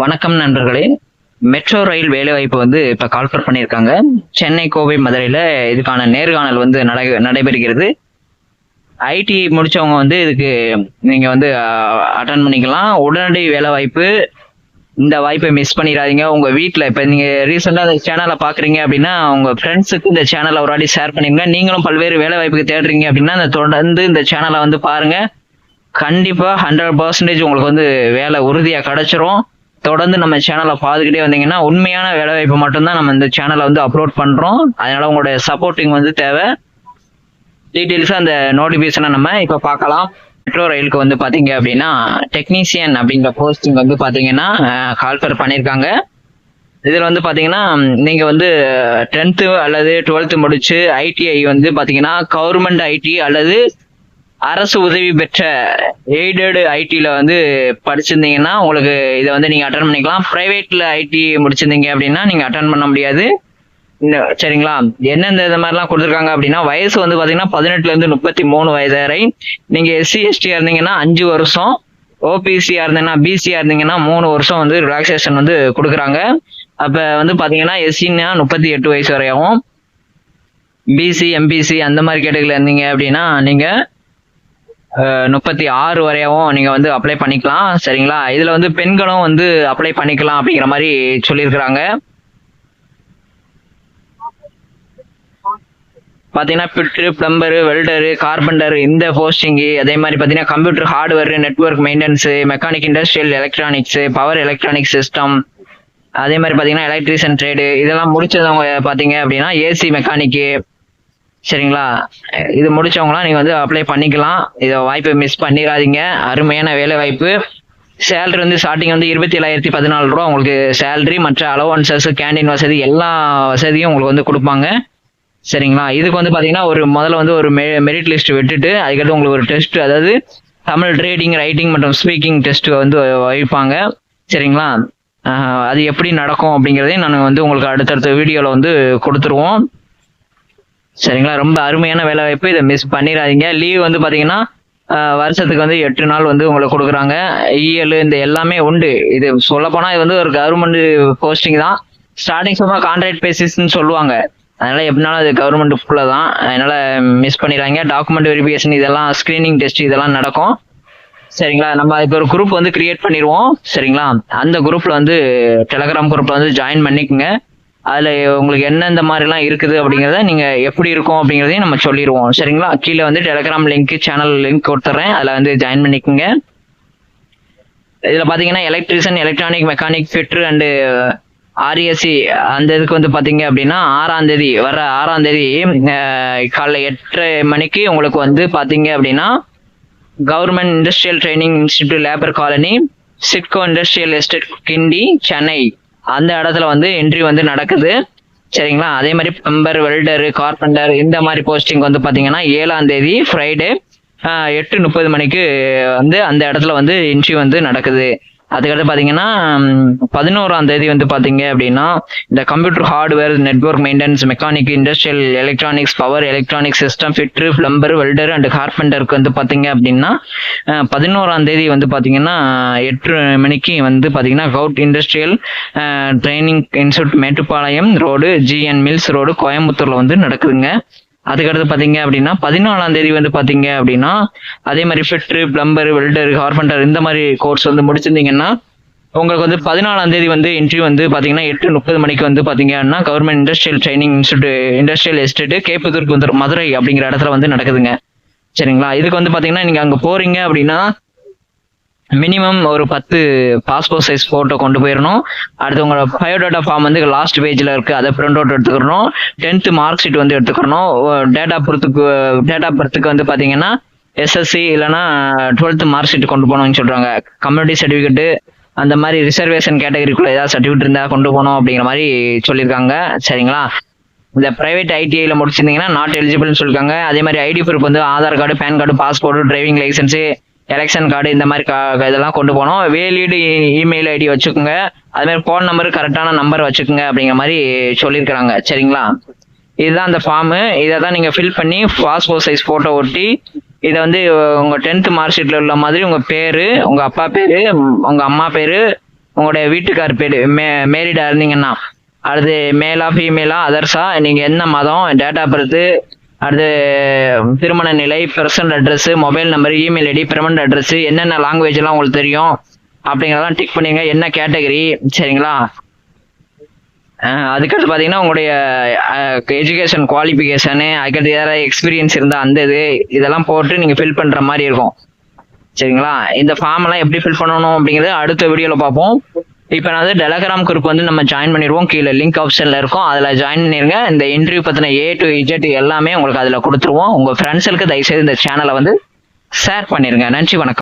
வணக்கம் நண்பர்களே. Metro rail வேலைவாய்ப்பு வந்து இப்போ கால்ஃபர் பண்ணியிருக்காங்க. சென்னை கோவை மதுரையில் இதுக்கான நேர்காணல் வந்து நடை நடைபெறுகிறது. ஐடி முடித்தவங்க வந்து இதுக்கு நீங்கள் வந்து அட்டன் பண்ணிக்கலாம். உடனடி வேலைவாய்ப்பு. இந்த வாய்ப்பை மிஸ் பண்ணிடாதீங்க. உங்கள் வீட்டில் இப்போ நீங்கள் ரீசெண்டாக இந்த சேனலை பார்க்குறீங்க அப்படின்னா உங்கள் ஃப்ரெண்ட்ஸுக்கு இந்த சேனலை ஒரு வாட்டி ஷேர் பண்ணிடுங்க. நீங்களும் பல்வேறு வேலைவாய்ப்புக்கு தேடுறீங்க அப்படின்னா இந்த தொடர்ந்து இந்த சேனலை வந்து பாருங்கள் கண்டிப்பாக ஹண்ட்ரட் பர்சன்டேஜ் உங்களுக்கு வந்து வேலை உறுதியாக கிடைச்சிரும். தொடர்ந்து நம்ம சேனலை பார்த்துக்கிட்டே வந்தீங்கன்னா உண்மையான வேலை வாய்ப்பு மட்டும்தான் நம்ம இந்த சேனலை வந்து அப்லோட் பண்ணுறோம் அதனால உங்களுடைய சப்போர்ட்டிங் வந்து தேவை. டீட்டெயில்ஸ் அந்த நோட்டிஃபிகேஷனை நம்ம இப்போ பார்க்கலாம். மெட்ரோ ரயிலுக்கு வந்து பார்த்தீங்க அப்படின்னா டெக்னீசியன் அப்படிங்கிற போஸ்டிங் வந்து பார்த்தீங்கன்னா கால்ஃபர் பண்ணியிருக்காங்க. இதில் வந்து பார்த்தீங்கன்னா நீங்கள் வந்து டென்த்து அல்லது டுவெல்த்து முடிச்சு ஐடிஐ வந்து பார்த்தீங்கன்னா கவர்மெண்ட் ஐடி அல்லது அரசு உதவி பெற்ற எய்டடு ஐடியில் வந்து படிச்சிருந்தீங்கன்னா உங்களுக்கு இதை வந்து நீங்கள் அட்டன் பண்ணிக்கலாம். ப்ரைவேட்டில் ஐடி முடிச்சிருந்தீங்க அப்படின்னா நீங்கள் அட்டன் பண்ண முடியாது. இந்த சரிங்களா? எந்தெந்த இது மாதிரிலாம் கொடுத்துருக்காங்க அப்படின்னா வயசு வந்து பார்த்தீங்கன்னா பதினெட்டுலேருந்து முப்பத்தி மூணு வயது வரை. நீங்கள் எஸ்சி எஸ்டியாக இருந்தீங்கன்னா அஞ்சு வருஷம். ஓபிசியாக இருந்தீங்கன்னா பிசியாக இருந்தீங்கன்னா மூணு வருஷம் வந்து ரிலாக்ஸேஷன் வந்து கொடுக்குறாங்க. அப்போ வந்து பார்த்தீங்கன்னா எஸ்சின்னா முப்பத்தி எட்டு வயசு வரையாகவும் பிசி எம்பிசி அந்த மாதிரி கேட்டகரியில் இருந்தீங்க அப்படின்னா நீங்கள் முப்பத்தி ஆறு வரையவும் நீங்க வந்து அப்ளை பண்ணிக்கலாம் சரிங்களா? இதுல வந்து பெண்களும் வந்து அப்ளை பண்ணிக்கலாம் அப்படிங்கிற மாதிரி சொல்லியிருக்கிறாங்க. பார்த்தீங்கன்னா பிட்ரு பிளம்பரு வெல்டரு கார்பெண்டர் இந்த போஸ்டிங்கு அதே மாதிரி பார்த்தீங்கன்னா computer hardware network maintenance mechanic industrial electronics power electronic system அதே மாதிரி பார்த்தீங்கன்னா எலக்ட்ரிஷியன் ட்ரேடு இதெல்லாம் முடிச்சதவங்க பார்த்தீங்க அப்படின்னா ஏசி மெக்கானிக்கு சரிங்களா? இது முடிச்சவங்களாம் நீங்க வந்து அப்ளை பண்ணிக்கலாம். இதை வாய்ப்பை மிஸ் பண்ணிடாதீங்க அருமையான வேலை வாய்ப்பு. சேலரி வந்து ஸ்டார்டிங் வந்து இருபத்தி ஏழாயிரத்தி பதினாலு ரூபா உங்களுக்கு சேலரி மற்ற அலவன்சஸ் கேண்டீன் வசதி எல்லா வசதியும் உங்களுக்கு வந்து கொடுப்பாங்க. சரிங்களா? இதுக்கு வந்து பார்த்தீங்கன்னா ஒரு முதல்ல வந்து ஒரு மெ மெரிட் லிஸ்ட் விட்டுட்டு அதுக்கடுத்து உங்களுக்கு ஒரு டெஸ்ட் அதாவது தமிழ் ட்ரேடிங் ரைட்டிங் மற்றும் ஸ்பீக்கிங் டெஸ்ட் வந்து வைப்பாங்க. சரிங்களா? அது எப்படி நடக்கும் அப்படிங்கிறதையும் நான் வந்து உங்களுக்கு அடுத்தடுத்த வீடியோவில் வந்து கொடுத்துருவோம். சரிங்களா? ரொம்ப அருமையான வேலை வாய்ப்பு இதை மிஸ் பண்ணிடாதீங்க. லீவ் வந்து பார்த்தீங்கன்னா வருஷத்துக்கு வந்து எட்டு நாள் வந்து உங்களுக்கு கொடுக்குறாங்க. இஎல் இந்த எல்லாமே உண்டு. இது சொல்லப்போனால் இது வந்து ஒரு கவர்மெண்ட் போஸ்டிங் தான். ஸ்டார்டிங் சும்மா கான்ட்ராக்ட் பேசிஸ்ன்னு சொல்லுவாங்க. அதனால எப்படினாலும் அது கவர்மெண்ட்டுக்குள்ள தான். அதனால மிஸ் பண்ணிடுறாங்க டாக்குமெண்ட் வெரிஃபிகேஷன் இதெல்லாம் ஸ்க்ரீனிங் டெஸ்ட் இதெல்லாம் நடக்கும். சரிங்களா? நம்ம இப்போ ஒரு குரூப் வந்து கிரியேட் பண்ணிடுவோம். சரிங்களா? அந்த குரூப்பில் வந்து டெலகிராம் குரூப்பில் வந்து ஜாயின் பண்ணிக்கோங்க. அதில் உங்களுக்கு என்னெந்த மாதிரிலாம் இருக்குது அப்படிங்கிறத நீங்கள் எப்படி இருக்கும் அப்படிங்கிறதையும் நம்ம சொல்லிடுவோம் சரிங்களா? கீழே வந்து டெலகிராம் லிங்க் சேனல் லிங்க் கொடுத்துட்றேன் அதில் வந்து ஜாயின் பண்ணிக்கோங்க. இதில் பார்த்தீங்கன்னா electrician electronic mechanic fitter and R S C அந்த இதுக்கு வந்து பார்த்தீங்க அப்படின்னா ஆறாம் தேதி வர ஆறாம் தேதி காலைல எட்டரை மணிக்கு உங்களுக்கு வந்து பார்த்தீங்க அப்படின்னா government industrial training institute labour colony SIDCO industrial estate Guindy Chennai. அந்த இடத்துல வந்து என்ட்ரி வந்து நடக்குது. சரிங்களா? அதே மாதிரி பம்பர் வெல்டர் கார்பெண்டர் இந்த மாதிரி போஸ்டிங் வந்து பார்த்தீங்கன்னா ஏழாம் தேதி ஃப்ரைடே எட்டு முப்பது மணிக்கு வந்து அந்த இடத்துல வந்து என்ட்ரி வந்து நடக்குது. அதுக்கடுத்து பார்த்தீங்கன்னா பதினோராம் தேதி வந்து பார்த்தீங்க அப்படின்னா இந்த computer hardware network maintenance mechanic industrial electronics power electronic system fitter plumber welder and கார்பெண்டருக்கு வந்து பார்த்தீங்க அப்படின்னா பதினோராம் தேதி வந்து பார்த்தீங்கன்னா எட்டு மணிக்கு வந்து பார்த்தீங்கன்னா government industrial training institute Mettupalayam road G N mills road கோயம்புத்தூரில் வந்து நடக்குதுங்க. அதுக்கடுத்து பார்த்தீங்க அப்படின்னா பதினாலாம் தேதி வந்து பார்த்தீங்க அப்படின்னா அதே மாதிரி ஃபிட்ரு பிளம்பர் வெல்டர் கார்பெண்டர் இந்த மாதிரி கோர்ஸ் வந்து முடிச்சிருந்தீங்கன்னா உங்களுக்கு வந்து பதினாலாம் தேதி வந்து இன்ட்ரி வந்து பார்த்தீங்கன்னா எட்டு முப்பது மணிக்கு வந்து பார்த்தீங்கன்னா government industrial training institute industrial estate கேப்புதூருக்கு வந்து மதுரை அப்படிங்கிற இடத்துல வந்து நடக்குதுங்க. சரிங்களா? இதுக்கு வந்து பார்த்தீங்கன்னா நீங்கள் அங்கே போகிறீங்க அப்படின்னா மினிமம் ஒரு பத்து பாஸ்போர்ட் சைஸ் ஃபோட்டோ கொண்டு போயிடணும் அடுத்து உங்களோட பயோடேட்டா ஃபார்ம் வந்து லாஸ்ட் பேஜில் இருக்கு. அதை பிரிண்ட் அவுட் எடுத்துக்கணும். டென்த்து மார்க் ஷீட் வந்து எடுத்துக்கணும். டேட் ஆஃப் பர்த்துக்கு டேட் ஆஃப் பர்த்துக்கு வந்து பார்த்தீங்கன்னா எஸ்எஸ்சி இல்லைன்னா டுவெல்த்து மார்க் ஷீட் கொண்டு போகணும்னு சொல்கிறாங்க கம்யூனிட்டி சர்டிஃபிகேட்டு அந்த மாதிரி ரிசர்வேஷன் கேட்டகரிக்குள்ள ஏதாவது சர்டிஃபிகேட் இருந்தால் கொண்டு போகணும் அப்படிங்கிற மாதிரி சொல்லியிருக்காங்க. சரிங்களா? இந்த பிரைவேட் ஐடிஐயில் முடிச்சிருந்தீங்கன்னா நாட் எலிஜிபிள்னு சொல்லிருக்காங்க. அதே மாதிரி ஐடி ப்ரூஃப் வந்து Aadhaar card PAN card passport driving licence election card இந்த மாதிரி கா- இதெல்லாம் கொண்டு போகணும் வேலிடு இமெயில் ஐடி வச்சுக்கோங்க. அதுமாதிரி ஃபோன் நம்பரு கரெக்டான நம்பர் வச்சுக்கோங்க அப்படிங்கிற மாதிரி சொல்லியிருக்கிறாங்க. சரிங்களா? இதுதான் அந்த ஃபார்மு இதை தான் நீங்கள் ஃபில் பண்ணி பாஸ்போர்ட் சைஸ் ஃபோட்டோ ஒட்டி இதை வந்து உங்கள் டென்த்து மார்க் ஷீட்டில் உள்ள மாதிரி உங்கள் பேர் உங்கள் அப்பா பேர் உங்கள் அம்மா பேர் உங்களுடைய வீட்டுக்கார் பேர் மே மேரிடாக இருந்தீங்கன்னா அடுத்து மேலா ஃபீமேலா அதர்ஸா நீங்கள் என்ன மதம் டேட் ஆஃப் பர்த்து அடுத்து திருமண நிலை personal address mobile number email ID permanent address என்னென்ன லாங்குவேஜ் எல்லாம் உங்களுக்கு தெரியும் அப்படிங்கிறதெல்லாம் டிக் பண்ணிங்க என்ன கேட்டகரி சரிங்களா? அதுக்கடுத்து பார்த்தீங்கன்னா உங்களுடைய எஜுகேஷன் குவாலிஃபிகேஷனு அதுக்கடுத்து யாராவது எக்ஸ்பீரியன்ஸ் இருந்தால் அந்த இது இதெல்லாம் போட்டு நீங்கள் ஃபில் பண்ணுற மாதிரி இருக்கும். சரிங்களா? இந்த ஃபார்ம் எல்லாம் எப்படி ஃபில் பண்ணணும் அப்படிங்கிறது அடுத்த வீடியோவில் பார்ப்போம். இப்போ நான் வந்து டெலகிராம் குரூப் வந்து நம்ம ஜாயின் பண்ணிடுவோம். கீழே லிங்க் ஆப்ஷனில் இருக்கும். அதில் ஜாயின் பண்ணிருங்க. இந்த இன்டர்வியூ பற்றின ஏ டு இஜெட் எல்லாமே உங்களுக்கு அதில் கொடுத்துருவோம். உங்கள் ஃப்ரெண்ட்ஸுக்கு தயவுசெய்து இந்த சேனலை வந்து ஷேர் பண்ணிடுங்க நன்றி வணக்கம்.